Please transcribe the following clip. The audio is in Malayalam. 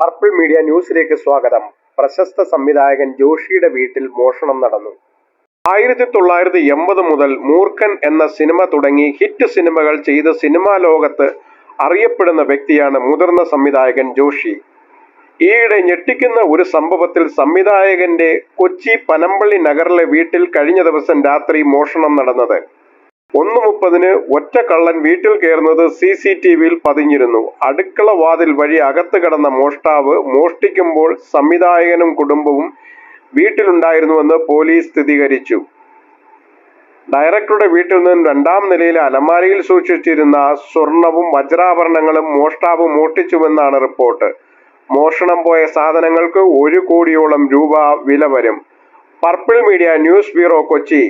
പർപ്പിൾ മീഡിയ ന്യൂസിലേക്ക് സ്വാഗതം. പ്രശസ്ത സംവിധായകൻ ജോഷിയുടെ വീട്ടിൽ മോഷണം നടന്നു. ആയിരത്തി തൊള്ളായിരത്തി എൺപത് മുതൽ മൂർഖൻ എന്ന സിനിമ തുടങ്ങി ഹിറ്റ് സിനിമകൾ ചെയ്ത് സിനിമാ ലോകത്ത് അറിയപ്പെടുന്ന വ്യക്തിയാണ് മുതിർന്ന സംവിധായകൻ ജോഷി. ഈയിടെ ഞെട്ടിക്കുന്ന ഒരു സംഭവത്തിൽ സംവിധായകന്റെ കൊച്ചി പനമ്പള്ളി നഗറിലെ വീട്ടിൽ കഴിഞ്ഞ ദിവസം രാത്രി മോഷണം നടന്നത്. ഒന്ന് മുപ്പതിന് ഒറ്റ കള്ളൻ വീട്ടിൽ കയറുന്നത് സി സി ടി വിയിൽ പതിഞ്ഞിരുന്നു. അടുക്കള വാതിൽ വഴി അകത്ത് കടന്ന മോഷ്ടാവ് മോഷ്ടിക്കുമ്പോൾ സംവിധായകനും കുടുംബവും വീട്ടിലുണ്ടായിരുന്നുവെന്ന് പോലീസ് സ്ഥിരീകരിച്ചു. ഡയറക്ടറുടെ വീട്ടിൽ നിന്നും രണ്ടാം നിലയിലെ അലമാരയിൽ സൂക്ഷിച്ചിരുന്ന സ്വർണവും വജ്രാഭരണങ്ങളും മോഷ്ടാവ് മോഷ്ടിച്ചുവെന്നാണ് റിപ്പോർട്ട്. മോഷണം പോയ സാധനങ്ങൾക്ക് ഒരു കോടിയോളം രൂപ വില വരും. Purple media news bureau Kochi.